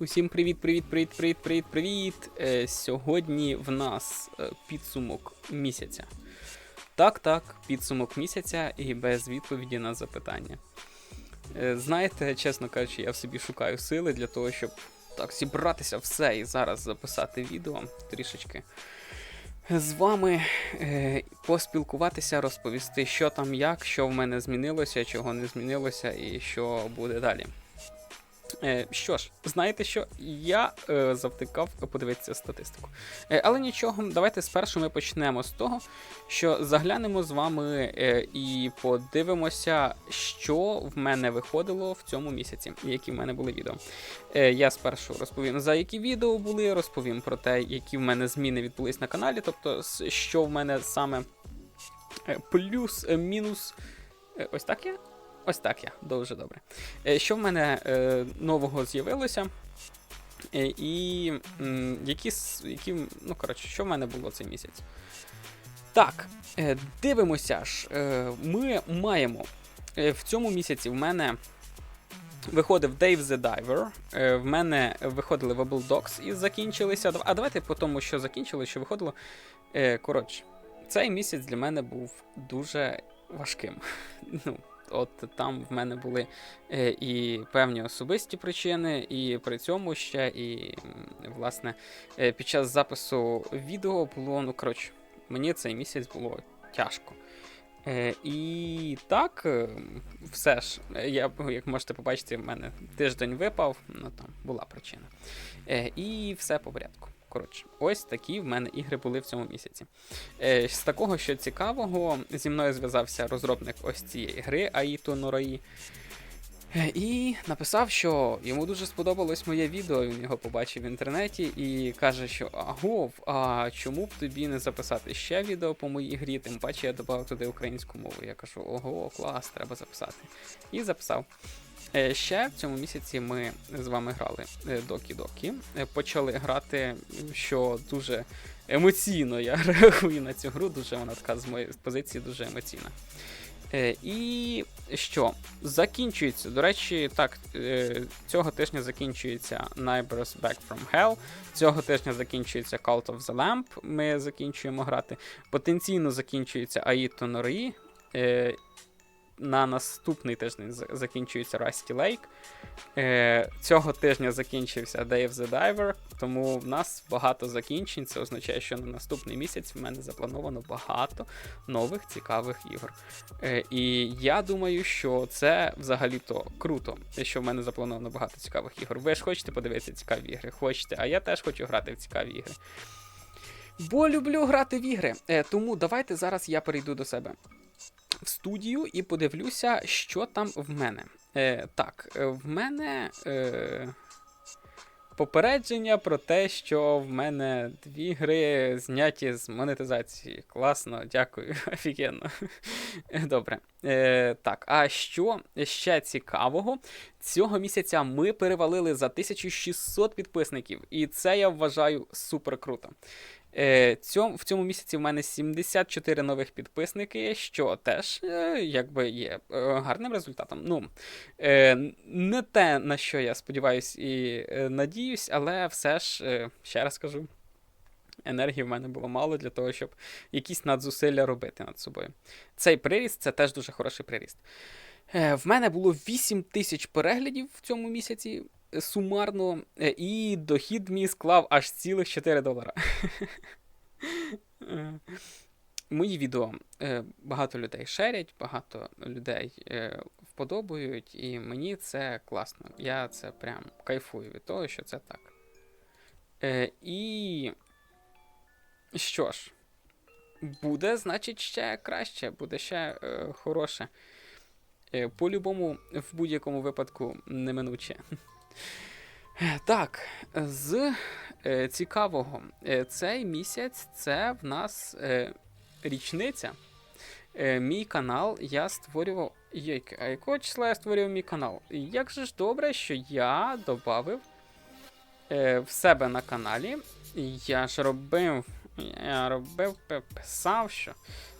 Усім привіт, привіт, привіт, привіт, привіт, привіт. Е, сьогодні в нас е, підсумок місяця. Так, так, підсумок місяця і без відповіді на запитання. Е, знаєте, чесно кажучи, я в собі шукаю сили для того, щоб так зібратися все і зараз записати відео трішечки. З вами е, поспілкуватися, розповісти, що там як, що в мене змінилося, чого не змінилося і що буде далі. Е, що ж, знаєте що? Я е, завтикав подивитися статистику. Е, але нічого, давайте спершу ми почнемо з того, що заглянемо з вами е, і подивимося, що в мене виходило в цьому місяці, які в мене були відео. Е, я спершу розповім, за які відео були, розповім про те, які в мене зміни відбулись на каналі, тобто, що в мене саме е, плюс, е. Е, ось так я? Ось так я, дуже добре. Е, Що в мене е, нового з'явилося? Е, і м, які, які, ну, коротше, що в мене було цей місяць? Так, е, дивимося ж. Е, ми маємо е, в цьому місяці в мене виходив Dave the Diver. Е, в мене виходили Wobble Dogs і закінчилися. А давайте по тому, що закінчилось, що виходило. Е, коротше, цей місяць для мене був дуже важким. Ну, от там в мене були е, і певні особисті причини, і при цьому ще, і власне е, під час запису відео було, ну коротше, мені цей місяць було тяжко. Е, і так, все ж, я, як можете побачити, в мене тиждень випав, ну там була причина. І все по порядку. Коротше, ось такі в мене ігри були в цьому місяці. Е, з такого, що цікавого, зі мною зв'язався розробник ось цієї гри Аїто Нораї. Е, І написав, що йому дуже сподобалось моє відео, він його побачив в інтернеті і каже, що агов, а чому б тобі не записати ще відео по моїй грі, тим паче я додав туди українську мову. Я кажу, ого, клас, треба записати. І записав. Е, Ще в цьому місяці ми з вами грали е, Докі Докі. Е, Почали грати, що дуже емоційно я реагую на цю гру, дуже вона така з моєї позиції дуже емоційна. Е, і що? Закінчується. До речі, так, е, цього тижня закінчується Neighbors Back from Hell. Цього тижня закінчується Cult of the Lamp. Ми закінчуємо грати. Потенційно закінчується Аїто Nori. Е, на наступний тиждень закінчується Rusty Lake. Е, цього тижня закінчився of the Diver, тому в нас багато закінчень. Це означає, що на наступний місяць в мене заплановано багато нових цікавих ігор. Е, і я думаю, що це взагалі-то круто, що в мене заплановано багато цікавих ігор. Ви ж хочете подивитися цікаві ігри? Хочете, а я теж хочу грати в цікаві ігри. Бо люблю грати в ігри. Е, тому давайте зараз я перейду до себе в студію і подивлюся, що там в мене. Е, так, е, в мене. Е, Попередження про те, що в мене дві гри зняті з монетизації. Класно, дякую, офігенно. Добре. Е, так, а що ще цікавого? Цього місяця ми перевалили за 1600 підписників, і це я вважаю супер круто. Е, цьом, в цьому місяці в мене 74 нових підписники, що теж е, якби є е, гарним результатом. Ну, не те, на що я сподіваюся і надіюсь, але все ж, ще раз кажу, енергії в мене було мало для того, щоб якісь надзусилля робити над собою. Цей приріст це теж дуже хороший приріст. В мене було 8 тисяч переглядів в цьому місяці сумарно, е, і дохід мій склав аж цілих 4 долара. Е, Мої відео е, багато людей шерять, багато людей вподобають, і мені це класно. Я це прям кайфую від того, що це так. І що ж, буде, значить, ще краще, буде ще хороше. По-любому, в будь-якому випадку, неминуче. Е, Так, з е, цікавого, е, цей місяць це в нас річниця. Мій канал я створював. А якого числа я створював мій канал? Як же ж добре, що я додав в себе на каналі. Я ж робив Я робив, писав, що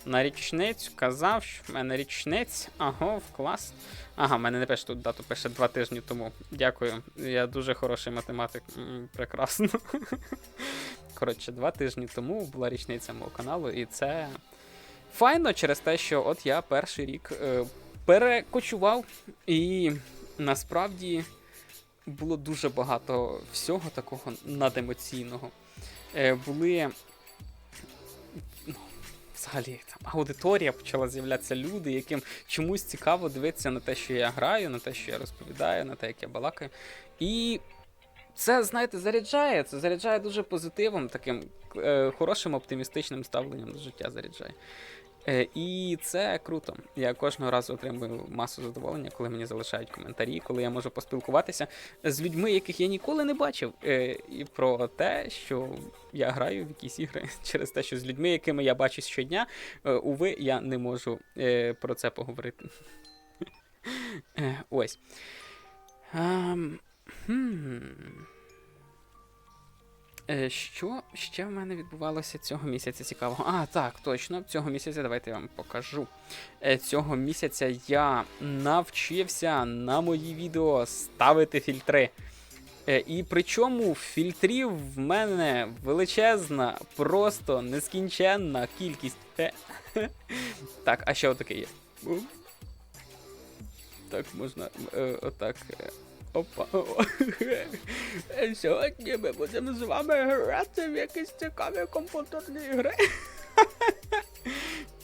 на річницю казав, що в мене річниця. Ага, в клас. Ага, в мене не пише тут дату, пише два тижні тому. Дякую. Я дуже хороший математик. М, Прекрасно. Коротше, два тижні тому була річниця мого каналу, і це файно через те, що от я перший рік е, перекочував, і насправді було дуже багато всього такого надемоційного. Е, були. Взагалі, там аудиторія почала з'являтися люди, яким чомусь цікаво дивитися на те, що я граю, на те, що я розповідаю, на те, як я балакаю. І це, знаєте, заряджає. Це заряджає дуже позитивом, таким е, хорошим оптимістичним ставленням до життя заряджає. Е, і це круто. Я кожного разу отримую масу задоволення, коли мені залишають коментарі, коли я можу поспілкуватися з людьми, яких я ніколи не бачив. Е, і про те, що я граю в якісь ігри через те, що з людьми, якими я бачусь щодня, е, уви, я не можу про це поговорити. Ось. Хм. Е, Що ще в мене відбувалося цього місяця цікавого? А, так, точно, цього місяця давайте я вам покажу. Е, Цього місяця я навчився на мої відео ставити фільтри. Е, І причому фільтрів в мене величезна, просто нескінченна кількість. Так, а ще отаке є. Так, можна отак. Опа. Сьогодні ми будемо з вами грати в якісь цікаві комп'ютерні ігри.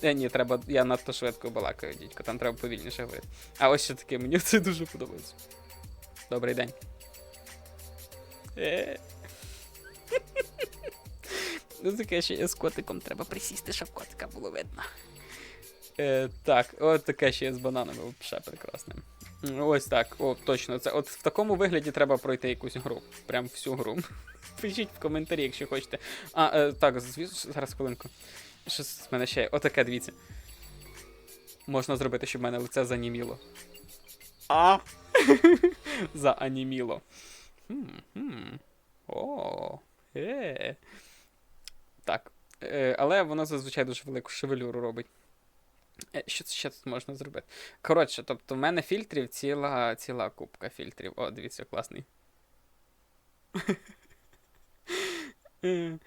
Е, ні, треба, я надто швидко балакаю, дідько, там треба повільніше говорити. А ось що таке, мені це дуже подобається. Добрий день. Е. Ну, таке ще є з котиком, треба присісти, щоб котика було видно. Е, так, от таке ще є з бананами, взагалі прекрасне. Ось так, о, точно. Це от в такому вигляді треба пройти якусь гру. Прям всю гру. Пишіть в коментарі, якщо хочете. А, е, так, звісно, зараз хвилинку. Що з мене ще є? Отаке, дивіться. Можна зробити, щоб в мене лице заніміло. А! Зааніміло. О, е. Так. Е, але воно зазвичай дуже велику шевелюру робить. Е, Що ще тут можна зробити? Коротше, тобто в мене фільтрів ціла, ціла купка фільтрів. О, дивіться, класний. Е,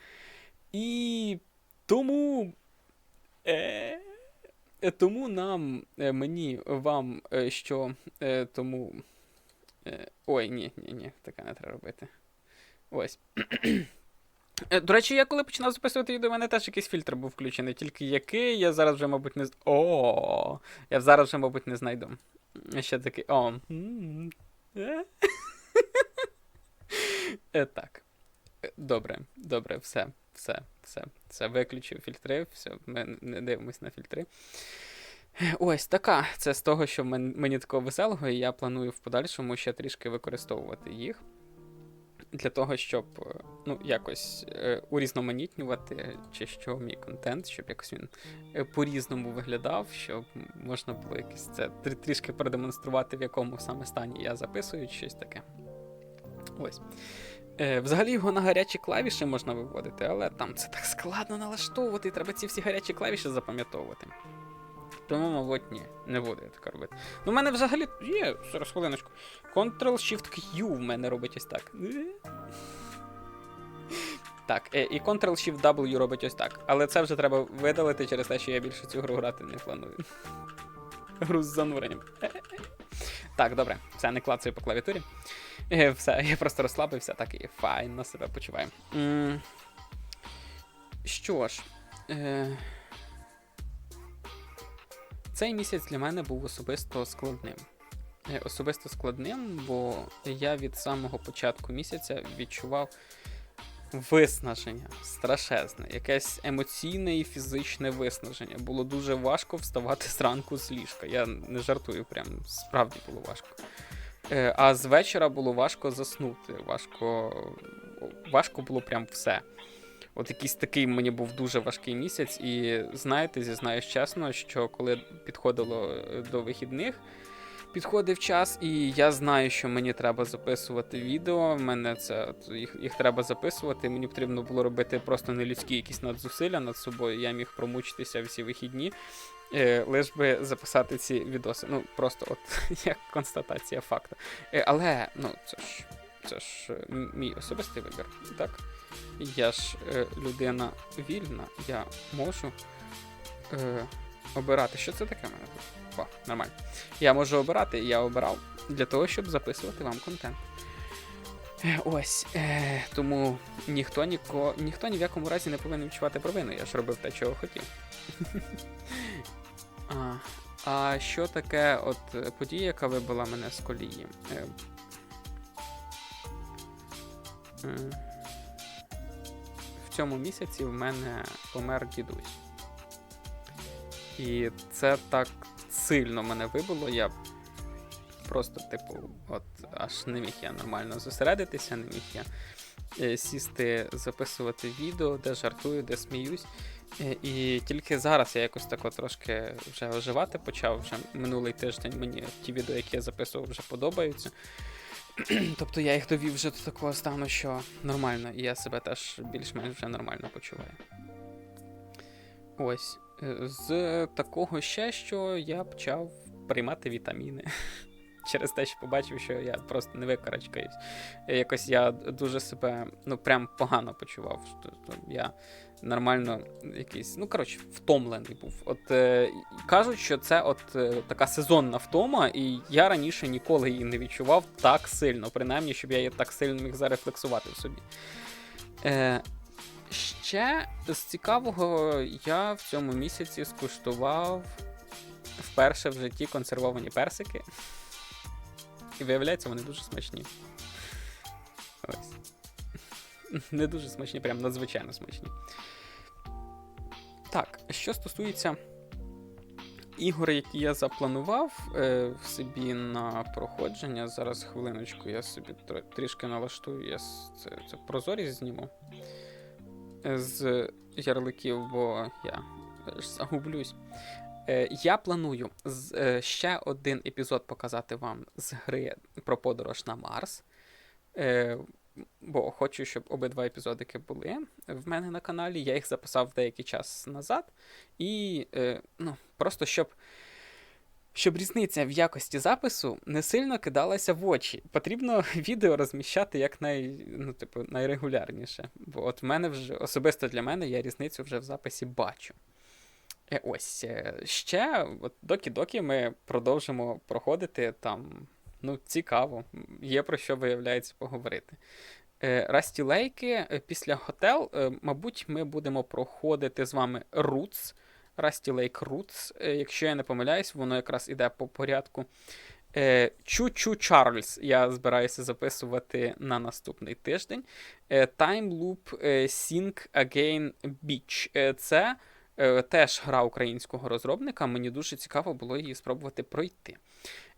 І тому. Е, тому нам, мені, вам, що тому. Ой, ні, ні, ні, таке не треба робити. Ось. Е, До речі, я коли починав записувати відео, у мене теж якийсь фільтр був включений, тільки який я зараз вже, мабуть, не з. О, я зараз вже, мабуть, не знайду. Ще такий. О. е. Так. Е, Добре, добре, все, все, все. Все, виключив фільтри, все, ми не дивимось на фільтри. Ось така. Це з того, що мені такого веселого, і я планую в подальшому ще трішки використовувати їх для того, щоб е, ну, якось е, урізноманітнювати чи що мій контент, щоб якось він е, по-різному виглядав, щоб можна було якось це трі- трішки продемонструвати, в якому саме стані я записую, щось таке. Ось. Взагалі його на гарячі клавіші можна виводити, але там це так складно налаштовувати, треба ці всі гарячі клавіші запам'ятовувати. Тому, мабуть, ні, не буду я так робити. Ну, в мене взагалі є, зараз хвилиночку. Ctrl-Shift-Q в мене робить ось так. Так, е, і Ctrl-Shift-W робить ось так. Але це вже треба видалити через те, що я більше цю гру грати не планую. Гру з зануренням. Так, добре, все, не клацаю по клавіатурі. Е, Все, я просто розслабився, так і файно себе почуваю. Що ж. Е... Цей місяць для мене був особисто складним. Е, Особисто складним, бо я від самого початку місяця відчував виснаження страшезне, якесь емоційне і фізичне виснаження. Було дуже важко вставати зранку з ліжка. Я не жартую, прям справді було важко. Е, А з вечора було важко заснути. Важко, важко було прям все. От якийсь такий мені був дуже важкий місяць, і знаєте, зізнаюсь чесно, що коли підходило е, до вихідних, підходив час, і я знаю, що мені треба записувати відео. Мене це їх, їх треба записувати. Мені потрібно було робити просто нелюдські якісь надзусилля над собою. Я міг промучитися всі вихідні, е, лиш би записати ці відоси. Ну, просто от як констатація факту. Е, але, ну, це ж це ж е, мій особистий вибір, так? Я ж е, людина вільна, я можу е, обирати. Що це таке мене тут? Нормально. Я можу обирати, я обирав для того, щоб записувати вам контент. Е, Ось. Е, тому ніхто ніко, ніхто ні в якому разі не повинен відчувати провину. Я ж робив те, чого хотів. а, що таке от подія, яка вибила мене з колії? В цьому місяці в мене помер дідусь. І це так сильно мене вибило. Я просто, типу, от аж не міг я нормально зосередитися, не міг я е, сісти, записувати відео, де жартую, де сміюсь. Е, І тільки зараз я якось так трошки вже оживати почав. Вже минулий тиждень мені ті відео, які я записував, вже подобаються. тобто я їх довів вже до такого стану, що нормально, і я себе теж більш-менш вже нормально почуваю. Ось. Е, З такого ще, що я почав приймати вітаміни. Через те, що побачив, що я просто не викарачкаюсь. Якось я дуже себе ну прям погано почував. Я нормально якийсь, ну коротше, втомлений був. От е, кажуть, що це от е, така сезонна втома, і я раніше ніколи її не відчував так сильно, принаймні, щоб я її так сильно міг зарефлексувати в собі. Е, Ще з цікавого я в цьому місяці скуштував вперше в житті консервовані персики. І виявляється, вони дуже смачні. Ось. Не дуже смачні, прям надзвичайно смачні. Так, що стосується ігор, які я запланував е, собі на проходження. Зараз хвилиночку, я собі тр- трішки налаштую, я це, це прозорість зніму е, з ярликів, бо я ж загублюсь. Е, я планую з, е, ще один епізод показати вам з гри про подорож на Марс. Е, бо хочу, щоб обидва епізодики були в мене на каналі. Я їх записав деякий час назад. І е, ну, просто щоб. Щоб різниця в якості запису не сильно кидалася в очі. Потрібно відео розміщати як най, ну, типу, найрегулярніше. Бо от в мене вже особисто для мене я різницю вже в записі бачу. Е, ось е, ще, от доки-доки ми продовжимо проходити там. Ну, цікаво, є про що виявляється поговорити. Е, Расті Лейки е, після Хотел, е, мабуть, ми будемо проходити з вами Roots. Расті Лейк Roots, якщо я не помиляюсь, воно якраз іде по порядку. Чу-Чу Чарльз я збираюся записувати на наступний тиждень. Time Loop Sync Again Beach. Це теж гра українського розробника. Мені дуже цікаво було її спробувати пройти.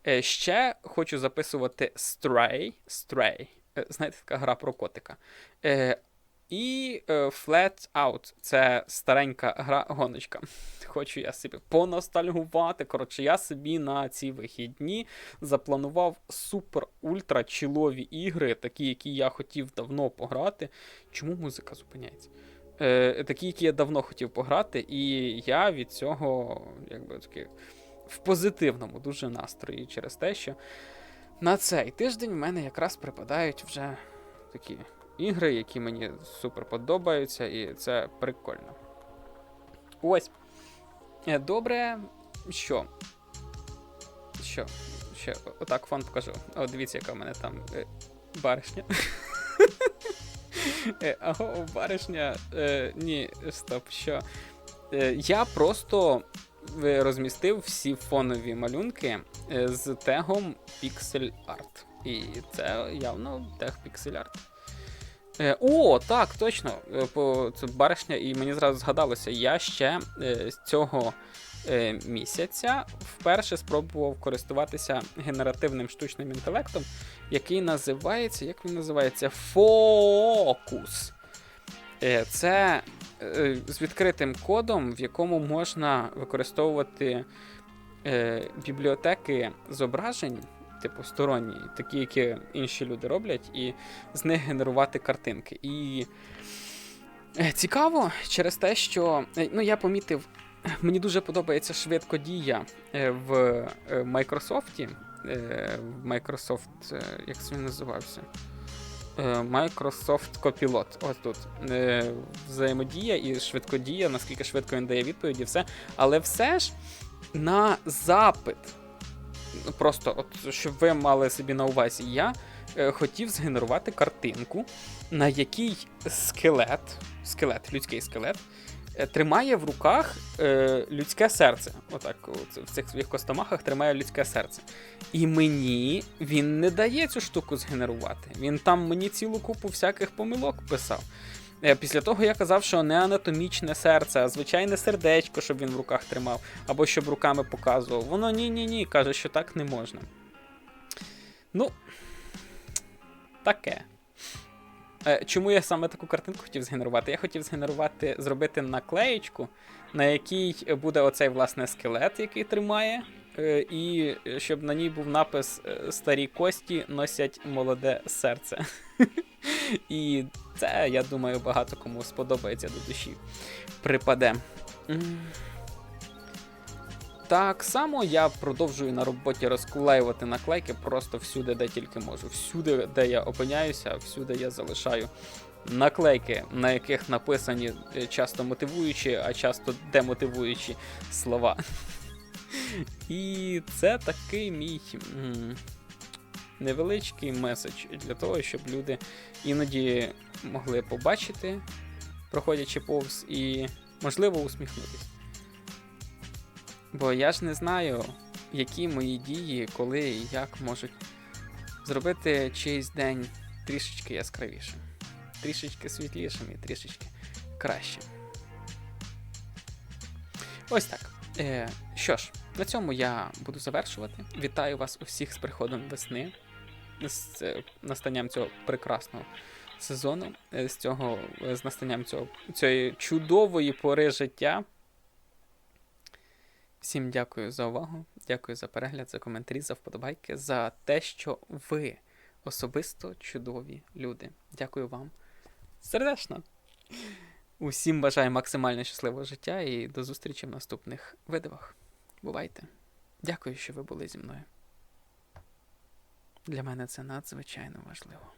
Е, Ще хочу записувати Stray. Stray. Е, Знаєте, така гра про котика. Е, І е, Flat Out. Це старенька гра гоночка. Хочу я собі поностальгувати. Коротше, я собі на ці вихідні запланував супер-ультра чілові ігри, такі, які я хотів давно пограти. Чому музика зупиняється? Е, такі, які я давно хотів пограти, і я від цього, якби таки, в позитивному дуже настрої через те, що на цей тиждень в мене якраз припадають вже такі ігри, які мені супер подобаються, і це прикольно. Ось. Е, Добре, що? Що? Ще отак фон покажу. О, дивіться, яка в мене там е, баришня. Е, Аго, баришня. Е, ні, стоп, що? Е, я просто е, розмістив всі фонові малюнки е, з тегом Pixel Art. І це явно тег Pixel Art. Е, о, так, точно. По, це баришня, і мені зразу згадалося, я ще з цього місяця вперше спробував користуватися генеративним штучним інтелектом, який називається. Як він називається? Фокус. Е, це е, з відкритим кодом, в якому можна використовувати е, бібліотеки зображень, типу сторонні, такі, які інші люди роблять, і з них генерувати картинки. І е, цікаво через те, що е, ну, я помітив, мені дуже подобається швидкодія е, в е, Microsoft. Е, Microsoft, е, як це він називався? Microsoft Copilot. Ось тут. Взаємодія і швидкодія, наскільки швидко він дає відповіді, все. Але все ж на запит. Просто, от, щоб ви мали собі на увазі, я хотів згенерувати картинку, на якій скелет, скелет, людський скелет, тримає в руках е, людське серце. Отак, от, в цих своїх костомахах тримає людське серце. І мені він не дає цю штуку згенерувати. Він там мені цілу купу всяких помилок писав. Е, Після того я казав, що не анатомічне серце, а звичайне сердечко, щоб він в руках тримав, або щоб руками показував. Воно ні-ні ні, каже, що так не можна. Ну, таке. Е, Чому я саме таку картинку хотів згенерувати? Я хотів згенерувати, зробити наклеєчку, на якій буде оцей власне скелет, який тримає, е, і щоб на ній був напис е, Старі кості носять молоде серце. І це, я думаю, багато кому сподобається до душі. Припаде. Так само я продовжую на роботі розклеювати наклейки просто всюди, де тільки можу. Всюди, де я опиняюся, всюди я залишаю наклейки, на яких написані е, часто мотивуючі, а часто демотивуючі слова. І це такий мій невеличкий меседж для того, щоб люди іноді могли побачити, проходячи повз, і, можливо, усміхнутися. Бо я ж не знаю, які мої дії, коли і як можуть зробити чийсь день трішечки яскравішим, трішечки світлішим і трішечки кращим. Ось так. Е, що ж, на цьому я буду завершувати. Вітаю вас усіх з приходом весни, з е, настанням цього прекрасного сезону, е, з цього, е, з настанням цього, цієї чудової пори життя. Всім дякую за увагу, дякую за перегляд, за коментарі, за вподобайки, за те, що ви особисто чудові люди. Дякую вам сердечно. Усім бажаю максимально щасливого життя і до зустрічі в наступних видивах. Бувайте. Дякую, що ви були зі мною. Для мене це надзвичайно важливо.